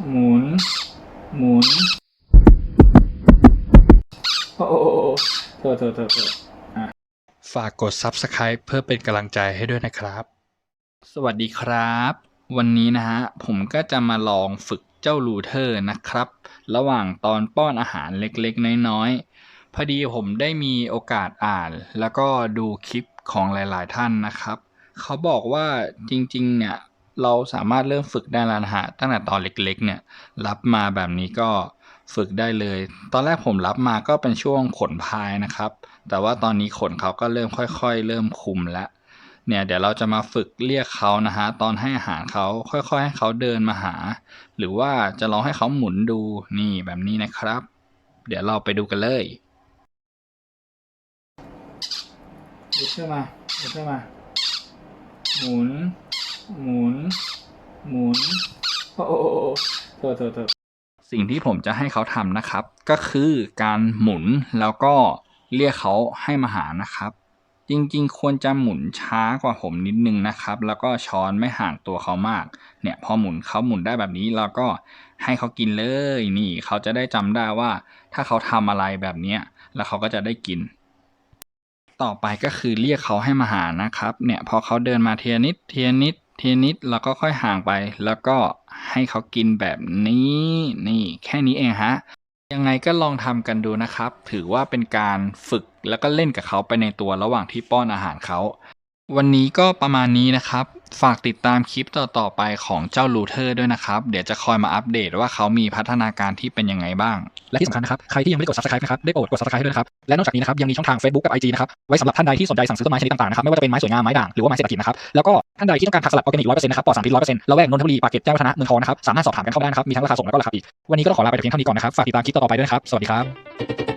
หมุน หมุน โอ้โหโทษโทษโทษโทษฝากกด Subscribe เพื่อเป็นกำลังใจให้ด้วยนะครับ สวัสดีครับ วันนี้นะฮะ ผมก็จะมาลองฝึกเจ้าลูเทอร์นะครับ ระหว่างตอนป้อนอาหารเล็กๆ น้อยๆ พอดีผมได้มีโอกาสอ่าน แล้วก็ดูคลิปของหลายๆท่านนะครับ เขาบอกว่าจริงๆ เนี่ย เราสามารถเริ่มฝึกได้แล้วนะฮะตั้งแต่ตอนเล็กๆเนี่ยรับมาแบบนี้ก็ฝึกได้เลย ตอนแรกผมรับมาก็เป็นช่วงขนพายนะครับ แต่ว่าตอนนี้ขนเขาก็เริ่มค่อย ๆ เริ่มคุมแล้วเนี่ยเดี๋ยวเราจะมาฝึกเรียกเขานะฮะตอนให้อาหารเขาค่อยๆให้เขาเดินมาหา หรือว่าจะลองให้เขาหมุนดูนี่แบบนี้นะครับ เดี๋ยวเราไปดูกันเลยลุกขึ้นมาลุกขึ้นมา หมุน หมุน หมุน โอ้โหโทษโทษโทษสิ่งที่ผมจะให้เขาทำนะครับ ก็คือการหมุนแล้วก็เรียกเขาให้มาหานะครับ จริงๆ ควรจะหมุนช้ากว่าผมนิดนึงนะครับ แล้วก็ช้อนไม่ห่างตัวเขามาก เนี่ยพอหมุนเขาหมุนได้แบบนี้เราก็ให้เขากินเลยนี่ เขาจะได้จำได้ว่า ถ้าเขาทำอะไรแบบเนี้ยแล้วเขาก็จะได้กิน ต่อไปก็คือเรียกเขาให้มาหานะครับ เนี่ยพอเขาเดินมาเทียนิดเทียนิด ทีนิดแล้วก็ค่อยห่างไป แล้วก็ให้เขากินแบบนี้นี่แค่นี้เองฮะยังไงก็ลองทำกันดูนะครับ ถือว่าเป็นการฝึกแล้วก็เล่นกับเขาไปในตัวระหว่างที่ป้อนอาหารเขา วันนี้ก็ประมาณนี้นะครับ ฝากติดตามคลิปต่อๆไปของเจ้าลูเทอร์ด้วยนะครับ เดี๋ยวจะคอยมาอัปเดตว่าเขามีพัฒนาการที่เป็นยังไงบ้าง และที่สำคัญนะครับ ใครที่ยังไม่ได้กด subscribe นะครับ ได้โปรดกด subscribe ให้ด้วยนะครับ และนอกจากนี้นะครับ ยังมีช่องทาง Facebook กับ IG นะครับ ไว้สำหรับท่านใดที่สนใจสั่งซื้อต้นไม้ชนิดต่างๆ นะครับ ไม่ว่าจะเป็นไม้สวยงาม ไม้ด่าง หรือว่าไม้เศรษฐกิจนะครับ แล้วก็ท่านใดที่ต้องการผักสลัดออร์แกนิกร้อยเปอร์เซ็นต์นะครับ ปลอดสารพิษร้อยเปอร์เซ็นต์ละแวกนนทบุรีปากเกร็ดแจ้งวัฒนะเมืองทองนะครับ สามารถสอบถามกันเข้าได้นะครับ มีทั้งราคาส่งและก็ราคาปลีกวันนี้ก็ต้องขอลาไปแต่เพียงเท่านี้ก่อนนะครับ ฝากติดตามคลิปต่อๆไปด้วยนะครับ สวัสดีครับ